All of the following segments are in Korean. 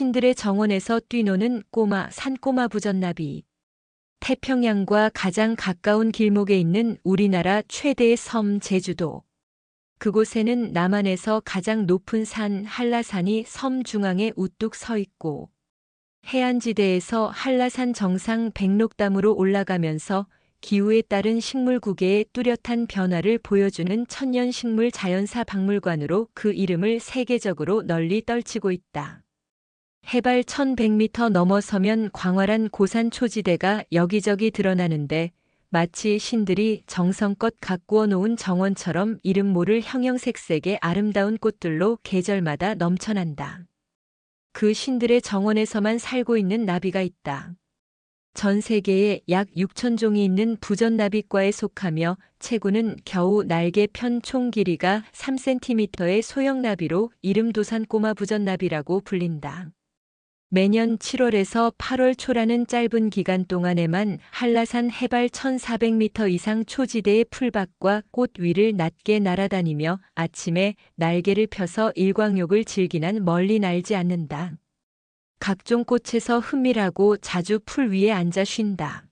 신들의 정원에서 뛰노는 꼬마 산꼬마 부전나비. 태평양과 가장 가까운 길목에 있는 우리나라 최대의 섬 제주도. 그곳에는 남한에서 가장 높은 산 한라산이 섬 중앙에 우뚝 서 있고 해안지대에서 한라산 정상 백록담으로 올라가면서 기후에 따른 식물국계의 뚜렷한 변화를 보여주는 천년식물 자연사 박물관으로 그 이름을 세계적으로 널리 떨치고 있다. 해발 1100m 넘어서면 광활한 고산 초지대가 여기저기 드러나는데 마치 신들이 정성껏 가꾸어 놓은 정원처럼 이름 모를 형형색색의 아름다운 꽃들로 계절마다 넘쳐난다. 그 신들의 정원에서만 살고 있는 나비가 있다. 전 세계에 약 6천 종이 있는 부전나비과에 속하며 체구는 겨우 날개 편 총 길이가 3cm의 소형 나비로 이름 도산 꼬마 부전나비라고 불린다. 매년 7월에서 8월 초라는 짧은 기간 동안에만 한라산 해발 1400m 이상 초지대의 풀밭과 꽃 위를 낮게 날아다니며 아침에 날개를 펴서 일광욕을 즐기난 멀리 날지 않는다. 각종 꽃에서 흠밀하고 자주 풀 위에 앉아 쉰다.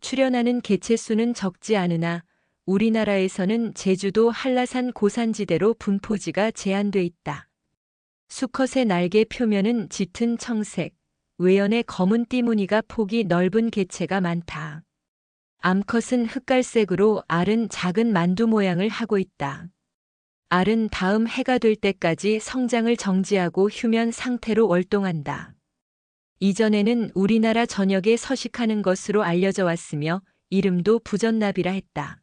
출현하는 개체 수는 적지 않으나 우리나라에서는 제주도 한라산 고산지대로 분포지가 제한돼 있다. 수컷의 날개 표면은 짙은 청색, 외연의 검은 띠무늬가 폭이 넓은 개체가 많다. 암컷은 흑갈색으로 알은 작은 만두 모양을 하고 있다. 알은 다음 해가 될 때까지 성장을 정지하고 휴면 상태로 월동한다. 이전에는 우리나라 전역에 서식하는 것으로 알려져 왔으며 이름도 부전나비라 했다.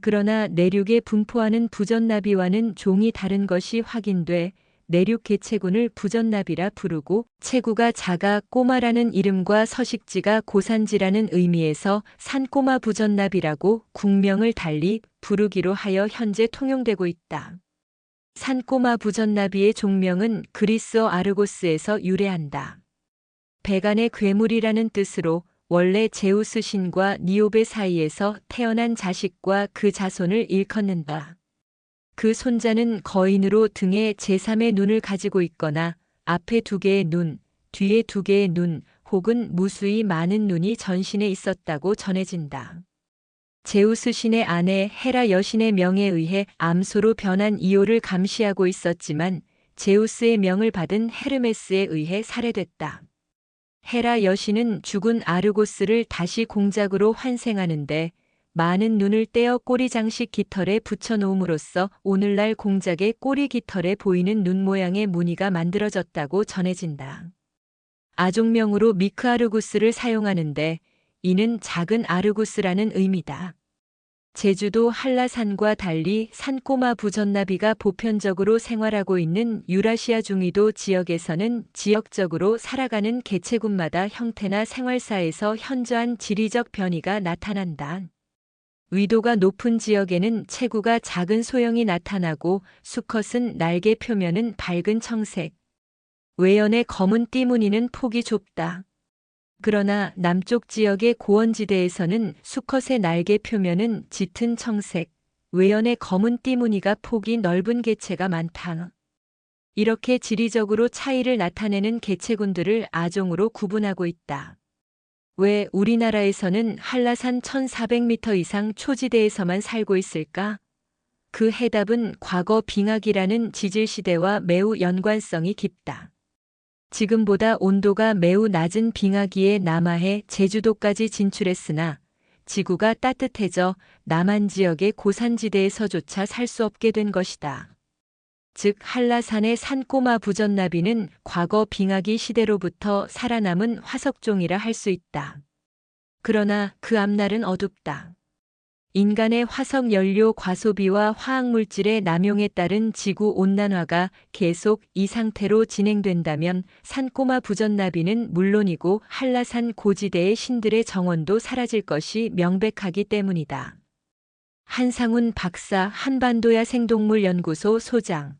그러나 내륙에 분포하는 부전나비와는 종이 다른 것이 확인돼 내륙 개체군을 부전나비라 부르고 체구가 작아 꼬마라는 이름과 서식지가 고산지라는 의미에서 산꼬마 부전나비라고 국명을 달리 부르기로 하여 현재 통용되고 있다. 산꼬마 부전나비의 종명은 그리스어 아르고스에서 유래한다. 백안의 괴물이라는 뜻으로 원래 제우스 신과 니오베 사이에서 태어난 자식과 그 자손을 일컫는다. 그 손자는 거인으로 등에 제3의 눈을 가지고 있거나 앞에 두 개의 눈, 뒤에 두 개의 눈, 혹은 무수히 많은 눈이 전신에 있었다고 전해진다. 제우스 신의 아내 헤라 여신의 명에 의해 암소로 변한 이오를 감시하고 있었지만 제우스의 명을 받은 헤르메스에 의해 살해됐다. 헤라 여신은 죽은 아르고스를 다시 공작으로 환생하는데 많은 눈을 떼어 꼬리 장식 깃털에 붙여놓음으로써 오늘날 공작의 꼬리 깃털에 보이는 눈 모양의 무늬가 만들어졌다고 전해진다. 아종명으로 미크 아르구스를 사용하는데 이는 작은 아르구스라는 의미다. 제주도 한라산과 달리 산꼬마 부전나비가 보편적으로 생활하고 있는 유라시아 중위도 지역에서는 지역적으로 살아가는 개체군마다 형태나 생활사에서 현저한 지리적 변이가 나타난다. 위도가 높은 지역에는 체구가 작은 소형이 나타나고 수컷은 날개 표면은 밝은 청색, 외연의 검은 띠무늬는 폭이 좁다. 그러나 남쪽 지역의 고원지대에서는 수컷의 날개 표면은 짙은 청색, 외연의 검은 띠무늬가 폭이 넓은 개체가 많다. 이렇게 지리적으로 차이를 나타내는 개체군들을 아종으로 구분하고 있다. 왜 우리나라에서는 한라산 1400m 이상 초지대에서만 살고 있을까? 그 해답은 과거 빙하기라는 지질시대와 매우 연관성이 깊다. 지금보다 온도가 매우 낮은 빙하기에 남하해 제주도까지 진출했으나 지구가 따뜻해져 남한 지역의 고산지대에서조차 살 수 없게 된 것이다. 즉 한라산의 산꼬마 부전나비는 과거 빙하기 시대로부터 살아남은 화석종이라 할 수 있다. 그러나 그 앞날은 어둡다. 인간의 화석 연료 과소비와 화학물질의 남용에 따른 지구 온난화가 계속 이 상태로 진행된다면 산꼬마 부전나비는 물론이고 한라산 고지대의 신들의 정원도 사라질 것이 명백하기 때문이다. 한상훈 박사 한반도야 생동물 연구소 소장